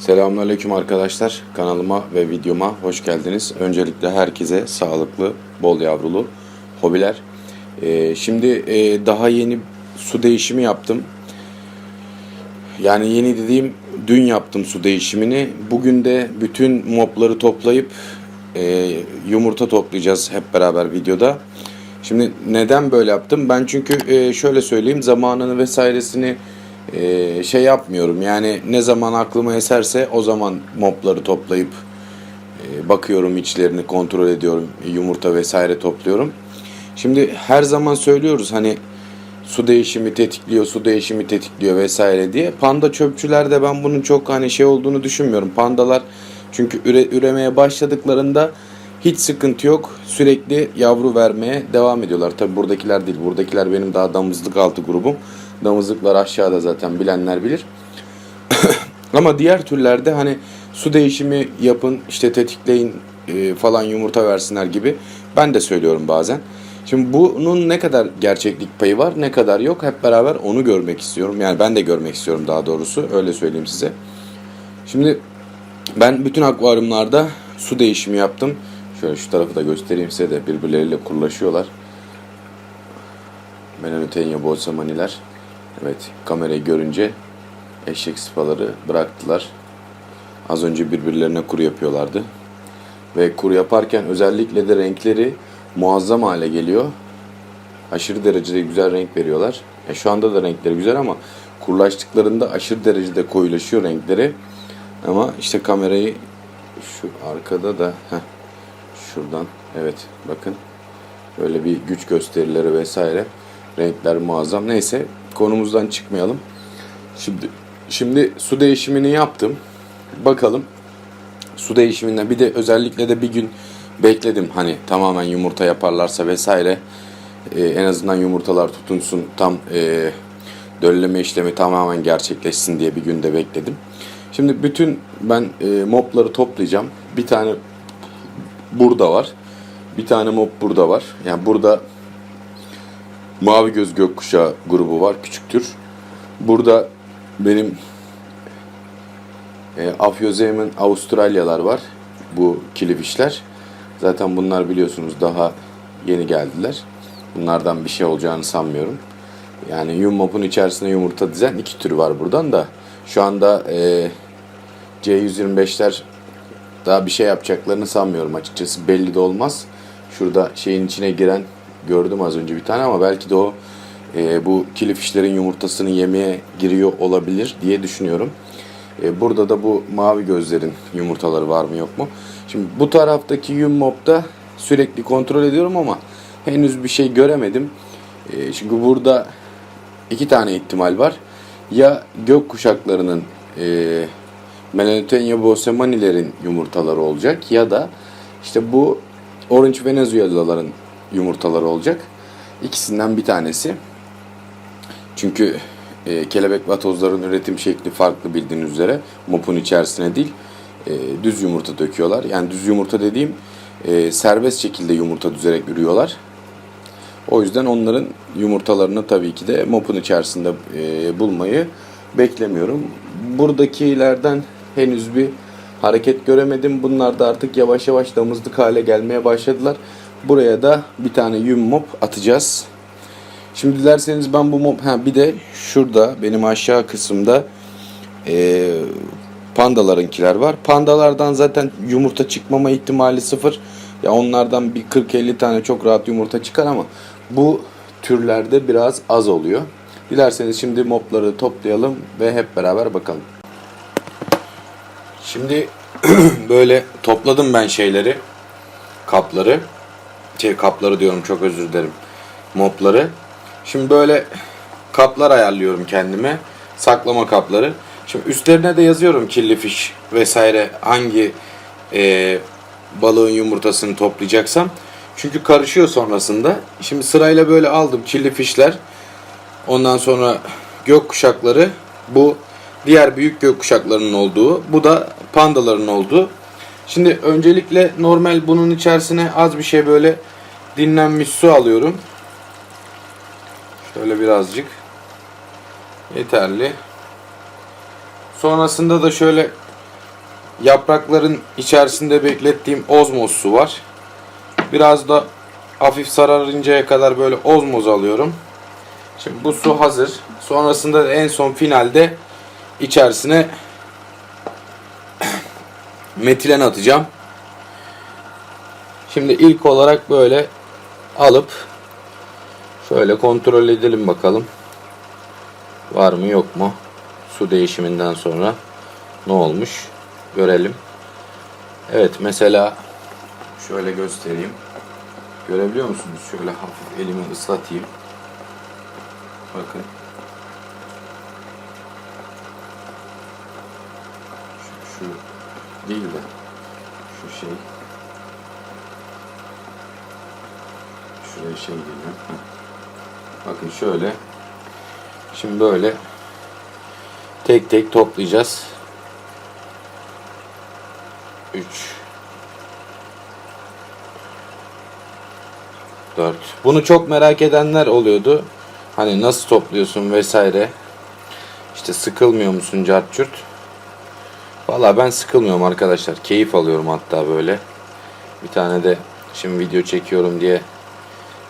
Selamünaleyküm arkadaşlar. Kanalıma ve videoma hoş geldiniz. Öncelikle herkese sağlıklı, bol yavrulu hobiler. Ee, şimdi e, daha yeni su değişimi yaptım. Yani yeni dediğim dün yaptım su değişimini. Bugün de bütün mopları toplayıp e, yumurta toplayacağız hep beraber videoda. Şimdi neden böyle yaptım? Ben çünkü e, şöyle söyleyeyim zamanını vesairesini e, şey yapmıyorum. Yani ne zaman aklıma eserse o zaman mopları toplayıp e, bakıyorum içlerini kontrol ediyorum. Yumurta vesaire topluyorum. Şimdi her zaman söylüyoruz hani su değişimi tetikliyor, su değişimi tetikliyor vesaire diye. Panda çöpçülerde ben bunun çok hani şey olduğunu düşünmüyorum. Pandalar çünkü üre, üremeye başladıklarında hiç sıkıntı yok. Sürekli yavru vermeye devam ediyorlar. Tabi buradakiler değil. Buradakiler benim daha damızlık altı grubum. Damızlıklar aşağıda zaten bilenler bilir. Ama diğer türlerde hani su değişimi yapın, işte tetikleyin e, falan yumurta versinler gibi ben de söylüyorum bazen. Şimdi bunun ne kadar gerçeklik payı var, ne kadar yok hep beraber onu görmek istiyorum. Yani ben de görmek istiyorum daha doğrusu öyle söyleyeyim size. Şimdi ben bütün akvaryumlarda su değişimi yaptım. Şöyle şu tarafı da göstereyim size de birbirleriyle kurlaşıyorlar. Menonitenya bolsamaniler. Evet kamerayı görünce eşek sıpaları bıraktılar. Az önce birbirlerine kuru yapıyorlardı. Ve kuru yaparken özellikle de renkleri muazzam hale geliyor. Aşırı derecede güzel renk veriyorlar. E şu anda da renkleri güzel ama kurulaştıklarında aşırı derecede koyulaşıyor renkleri. Ama işte kamerayı şu arkada da heh, şuradan evet bakın böyle bir güç gösterileri vesaire renkler muazzam. Neyse konumuzdan çıkmayalım. Şimdi şimdi su değişimini yaptım. Bakalım su değişiminden bir de özellikle de bir gün bekledim hani tamamen yumurta yaparlarsa vesaire e, en azından yumurtalar tutunsun tam e, dölleme işlemi tamamen gerçekleşsin diye bir günde bekledim. Şimdi bütün ben e, mopları toplayacağım. Bir tane burada var. Bir tane mop burada var. Yani burada mavi göz gökkuşağı grubu var küçüktür. Burada benim e, Afyozemin Avustralyalar var. Bu kilifişler. Zaten bunlar biliyorsunuz daha yeni geldiler. Bunlardan bir şey olacağını sanmıyorum. Yani Yummop'un içerisine yumurta dizen iki tür var buradan da. Şu anda e, C125'ler daha bir şey yapacaklarını sanmıyorum açıkçası. Belli de olmaz. Şurada şeyin içine giren gördüm az önce bir tane ama belki de o e, bu kilifişlerin yumurtasını yemeye giriyor olabilir diye düşünüyorum. E, burada da bu mavi gözlerin yumurtaları var mı yok mu? Şimdi bu taraftaki yummopta sürekli kontrol ediyorum ama henüz bir şey göremedim. E, çünkü burada iki tane ihtimal var. Ya gök kuşaklarının e, Melanotenia bosemanilerin yumurtaları olacak ya da işte bu Orange Venezuela'ların yumurtaları olacak. İkisinden bir tanesi. Çünkü e, kelebek vatozların üretim şekli farklı bildiğiniz üzere. Mopun içerisine değil e, düz yumurta döküyorlar. Yani düz yumurta dediğim e, serbest şekilde yumurta düzerek ürüyorlar. O yüzden onların yumurtalarını tabii ki de mopun içerisinde e, bulmayı beklemiyorum. Buradakilerden henüz bir hareket göremedim. Bunlar da artık yavaş yavaş damızlık hale gelmeye başladılar. Buraya da bir tane yum mop atacağız. Şimdi dilerseniz ben bu mop... Ha bir de şurada benim aşağı kısımda e, pandalarınkiler var. Pandalardan zaten yumurta çıkmama ihtimali sıfır. Ya onlardan bir 40-50 tane çok rahat yumurta çıkar ama bu türlerde biraz az oluyor. Dilerseniz şimdi mopları toplayalım ve hep beraber bakalım. Şimdi böyle topladım ben şeyleri. Kapları. Şey kapları diyorum çok özür dilerim. Mopları. Şimdi böyle kaplar ayarlıyorum kendime. Saklama kapları. Şimdi üstlerine de yazıyorum kirli fiş vesaire hangi e, balığın yumurtasını toplayacaksam. Çünkü karışıyor sonrasında. Şimdi sırayla böyle aldım kirli fişler. Ondan sonra gök kuşakları. Bu diğer büyük gök kuşaklarının olduğu. Bu da pandaların olduğu. Şimdi öncelikle normal bunun içerisine az bir şey böyle dinlenmiş su alıyorum. Şöyle birazcık. Yeterli. Sonrasında da şöyle yaprakların içerisinde beklettiğim ozmoz su var. Biraz da hafif sararıncaya kadar böyle ozmoz alıyorum. Şimdi bu su hazır. Sonrasında da en son finalde içerisine metilen atacağım. Şimdi ilk olarak böyle alıp şöyle kontrol edelim bakalım. Var mı yok mu? Su değişiminden sonra ne olmuş? Görelim. Evet mesela şöyle göstereyim. Görebiliyor musunuz? Şöyle hafif elimi ıslatayım. Bakın. Şu, şu değil de şu şey. Şuraya şey geliyor. Bakın şöyle. Şimdi böyle tek tek toplayacağız. 3 4 Bunu çok merak edenler oluyordu. Hani nasıl topluyorsun vesaire. İşte sıkılmıyor musun cartçurt? Valla ben sıkılmıyorum arkadaşlar. Keyif alıyorum hatta böyle. Bir tane de şimdi video çekiyorum diye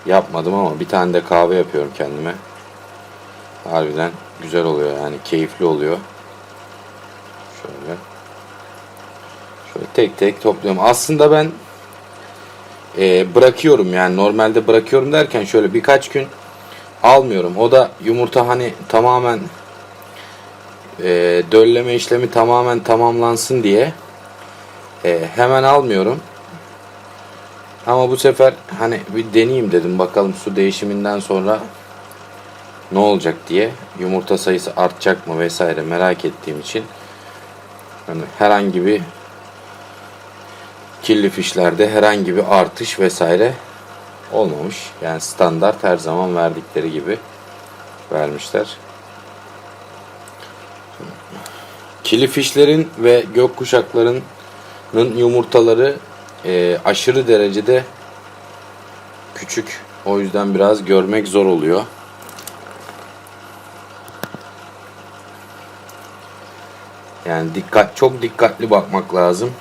yapmadım ama bir tane de kahve yapıyorum kendime. Harbiden güzel oluyor yani keyifli oluyor. Şöyle. Şöyle tek tek topluyorum. Aslında ben e, bırakıyorum yani normalde bırakıyorum derken şöyle birkaç gün almıyorum. O da yumurta hani tamamen e, dölleme işlemi tamamen tamamlansın diye e, hemen almıyorum. Ama bu sefer hani bir deneyeyim dedim bakalım su değişiminden sonra ne olacak diye yumurta sayısı artacak mı vesaire merak ettiğim için hani herhangi bir kirli fişlerde herhangi bir artış vesaire olmamış. Yani standart her zaman verdikleri gibi vermişler. Kirli fişlerin ve gökkuşaklarının yumurtaları e, aşırı derecede küçük. O yüzden biraz görmek zor oluyor. Yani dikkat çok dikkatli bakmak lazım.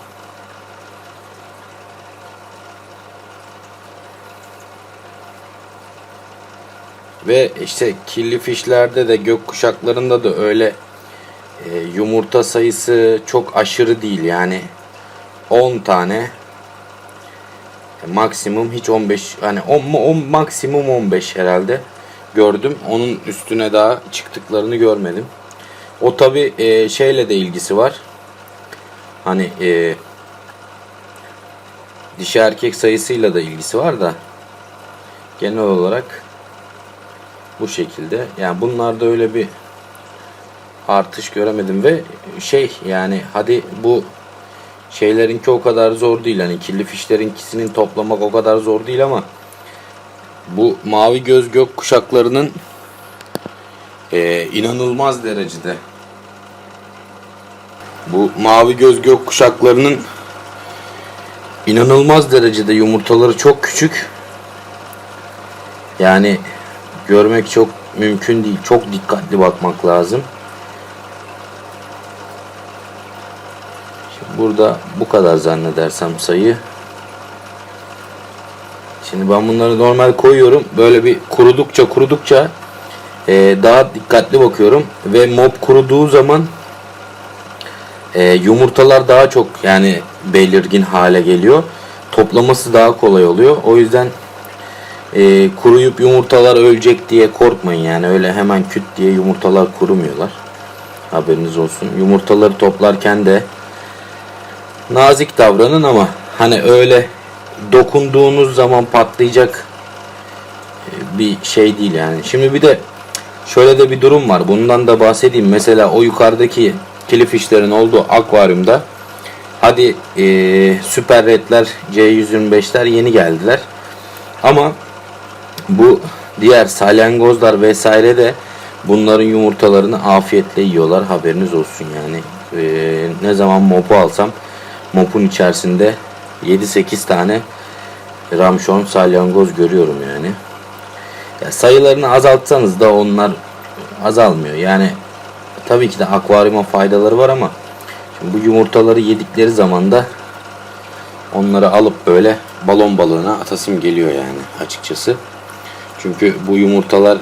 Ve işte kirli fişlerde de gökkuşaklarında da öyle e, yumurta sayısı çok aşırı değil yani 10 tane maksimum hiç 15 hani 10, 10 maksimum 15 herhalde gördüm. Onun üstüne daha çıktıklarını görmedim. O tabi e, şeyle de ilgisi var. Hani e, dişi erkek sayısıyla da ilgisi var da genel olarak bu şekilde. Yani bunlarda öyle bir artış göremedim ve şey yani hadi bu şeylerinki o kadar zor değil. Hani kirli fişlerinkisinin toplamak o kadar zor değil ama bu mavi göz gök kuşaklarının e, inanılmaz derecede bu mavi göz gök kuşaklarının inanılmaz derecede yumurtaları çok küçük. Yani görmek çok mümkün değil. Çok dikkatli bakmak lazım. Burada bu kadar zannedersem sayı. Şimdi ben bunları normal koyuyorum. Böyle bir kurudukça kurudukça e, daha dikkatli bakıyorum. Ve mob kuruduğu zaman e, yumurtalar daha çok yani belirgin hale geliyor. Toplaması daha kolay oluyor. O yüzden e, kuruyup yumurtalar ölecek diye korkmayın yani öyle hemen küt diye yumurtalar kurumuyorlar. Haberiniz olsun. Yumurtaları toplarken de nazik davranın ama hani öyle dokunduğunuz zaman patlayacak e, bir şey değil yani. Şimdi bir de şöyle de bir durum var. Bundan da bahsedeyim. Mesela o yukarıdaki kilifişlerin olduğu akvaryumda hadi e, süper redler C125'ler yeni geldiler. Ama bu diğer salyangozlar vesaire de bunların yumurtalarını afiyetle yiyorlar. Haberiniz olsun yani. Ee, ne zaman mopu alsam mopun içerisinde 7-8 tane ramşon salyangoz görüyorum yani. Ya sayılarını azaltsanız da onlar azalmıyor. Yani tabii ki de akvaryuma faydaları var ama Şimdi bu yumurtaları yedikleri zaman da onları alıp böyle balon balığına atasım geliyor yani açıkçası. Çünkü bu yumurtalar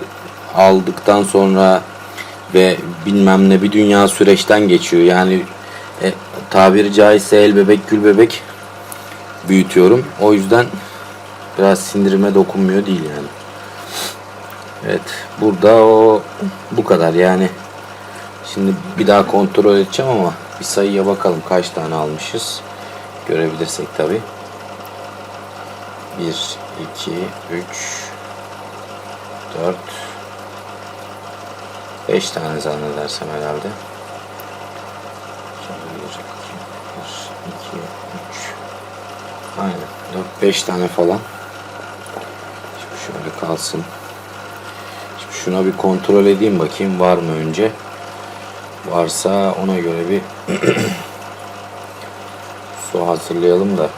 aldıktan sonra ve bilmem ne bir dünya süreçten geçiyor. Yani e, tabiri caizse el bebek gül bebek büyütüyorum. O yüzden biraz sindirime dokunmuyor değil yani. Evet burada o bu kadar yani. Şimdi bir daha kontrol edeceğim ama bir sayıya bakalım kaç tane almışız. Görebilirsek tabi. 1, 2, 3, 4, 5 tane zannedersem herhalde. Şöyle bir, 1, 2, 3, aynen 4-5 tane falan. Şimdi şöyle kalsın. Şimdi şuna bir kontrol edeyim bakayım var mı önce. Varsa ona göre bir su hazırlayalım da.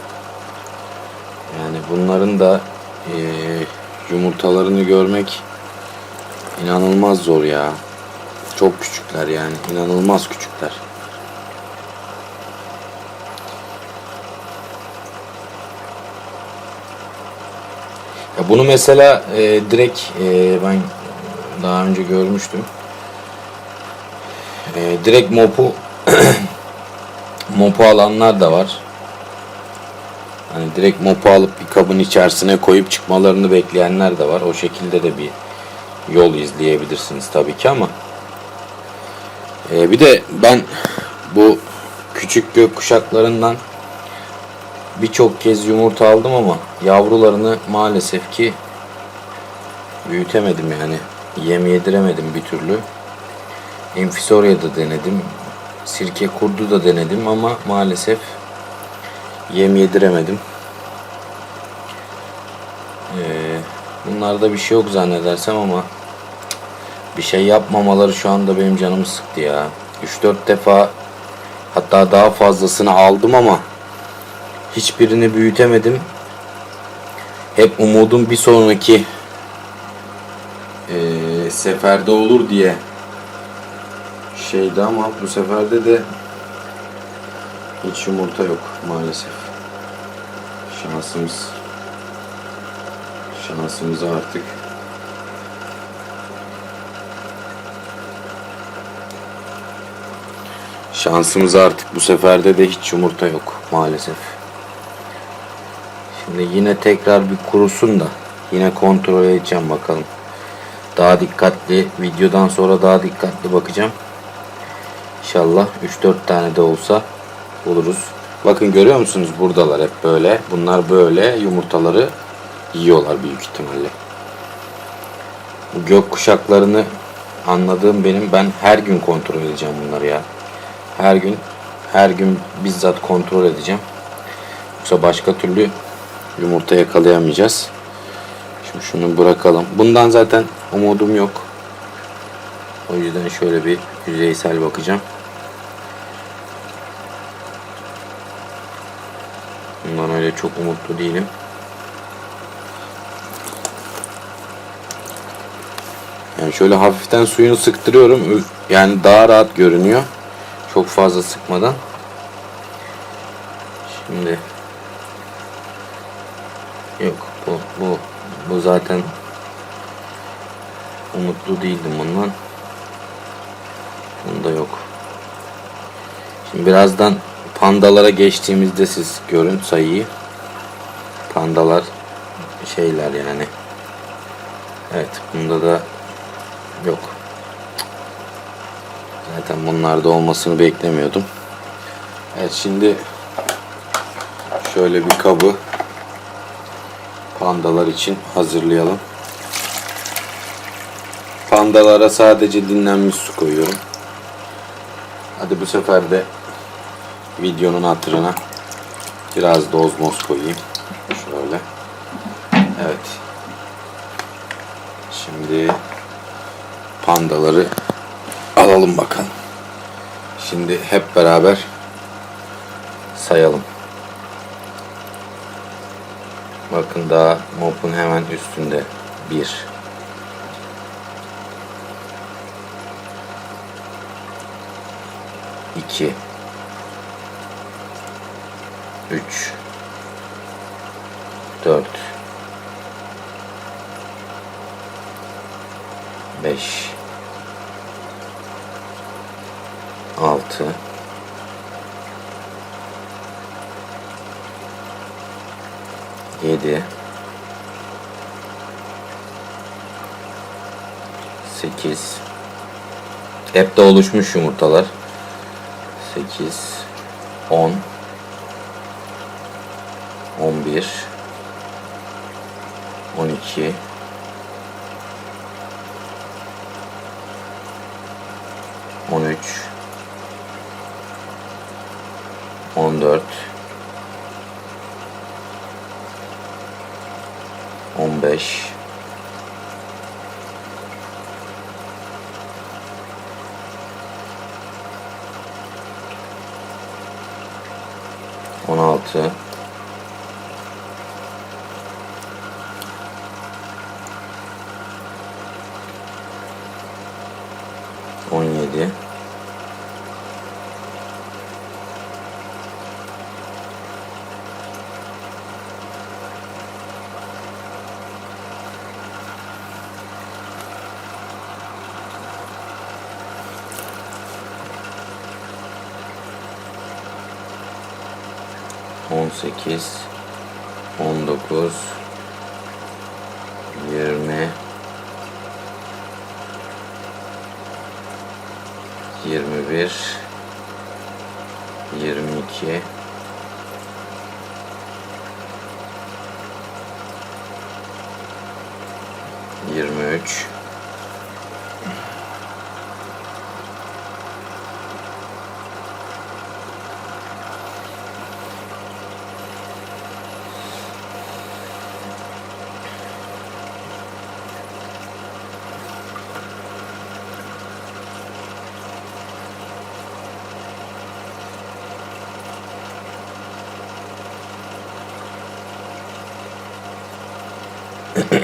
Yani bunların da eee, yumurtalarını görmek inanılmaz zor ya. Çok küçükler yani. inanılmaz küçükler. Bunu mesela e, direkt e, ben daha önce görmüştüm. E, direkt mopu mopu alanlar da var. Hani direkt mopu alıp bir kabın içerisine koyup çıkmalarını bekleyenler de var. O şekilde de bir yol izleyebilirsiniz tabii ki ama e, bir de ben bu küçük gök kuşaklarından birçok kez yumurta aldım ama yavrularını maalesef ki büyütemedim yani. Yem yediremedim bir türlü. Infisoria da denedim. Sirke kurdu da denedim ama maalesef yem yediremedim. Ee, bunlarda bir şey yok zannedersem ama bir şey yapmamaları şu anda benim canımı sıktı ya. 3-4 defa hatta daha fazlasını aldım ama hiçbirini büyütemedim. Hep umudum bir sonraki eee, seferde olur diye şeydi ama bu seferde de hiç yumurta yok maalesef. Şansımız şansımız artık Şansımız artık bu seferde de hiç yumurta yok maalesef. Şimdi yine tekrar bir kurusun da yine kontrol edeceğim bakalım. Daha dikkatli videodan sonra daha dikkatli bakacağım. İnşallah 3-4 tane de olsa buluruz. Bakın görüyor musunuz buradalar hep böyle. Bunlar böyle yumurtaları yiyorlar büyük ihtimalle. Gök kuşaklarını anladığım benim ben her gün kontrol edeceğim bunları ya. Her gün her gün bizzat kontrol edeceğim. Yoksa başka türlü yumurta yakalayamayacağız. Şimdi şunu bırakalım. Bundan zaten umudum yok. O yüzden şöyle bir yüzeysel bakacağım. Bundan öyle çok umutlu değilim. Yani şöyle hafiften suyunu sıktırıyorum. Yani daha rahat görünüyor. Çok fazla sıkmadan. Şimdi yok bu bu bu zaten umutlu değildim bundan. Bunda yok. Şimdi birazdan pandalara geçtiğimizde siz görün sayıyı. Pandalar şeyler yani. Evet bunda da yok. Zaten bunlarda olmasını beklemiyordum. Evet şimdi şöyle bir kabı pandalar için hazırlayalım. Pandalara sadece dinlenmiş su koyuyorum. Hadi bu sefer de videonun hatırına biraz da ozmoz koyayım. Şöyle. Evet. Şimdi pandaları alalım bakalım. Şimdi hep beraber sayalım. Bakın daha mopun hemen üstünde. Bir. İki. 3 4 5 6 7 8 Hep de oluşmuş yumurtalar. 8 10 11 12 15 18 19 20 21 22 23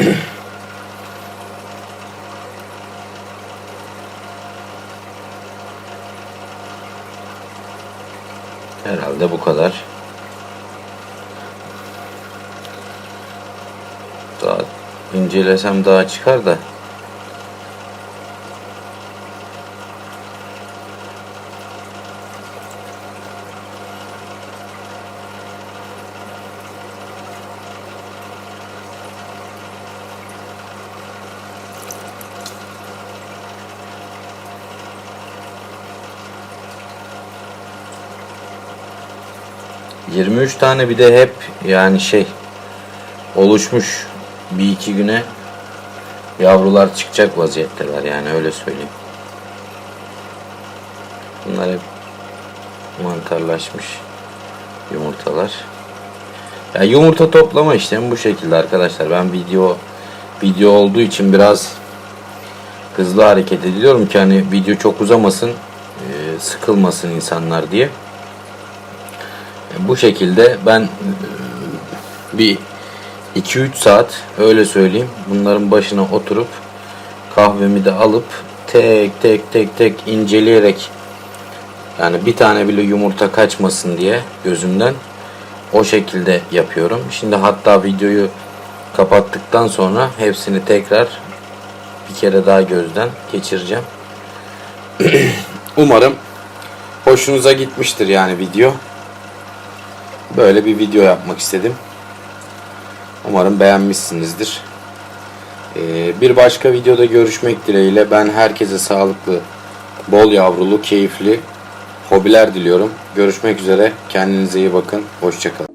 Herhalde bu kadar. Daha incelesem daha çıkar da. ...23 tane bir de hep yani şey... ...oluşmuş bir iki güne... ...yavrular çıkacak vaziyetteler yani öyle söyleyeyim. Bunlar hep... ...mantarlaşmış... ...yumurtalar. Ya yumurta toplama işlemi bu şekilde arkadaşlar. Ben video... ...video olduğu için biraz... ...hızlı hareket ediyorum ki hani video çok uzamasın... ...sıkılmasın insanlar diye. Bu şekilde ben e, bir 2-3 saat öyle söyleyeyim bunların başına oturup kahvemi de alıp tek tek tek tek inceleyerek yani bir tane bile yumurta kaçmasın diye gözümden o şekilde yapıyorum. Şimdi hatta videoyu kapattıktan sonra hepsini tekrar bir kere daha gözden geçireceğim. Umarım hoşunuza gitmiştir yani video. Böyle bir video yapmak istedim. Umarım beğenmişsinizdir. Ee, bir başka videoda görüşmek dileğiyle ben herkese sağlıklı, bol yavrulu, keyifli hobiler diliyorum. Görüşmek üzere. Kendinize iyi bakın. Hoşçakalın.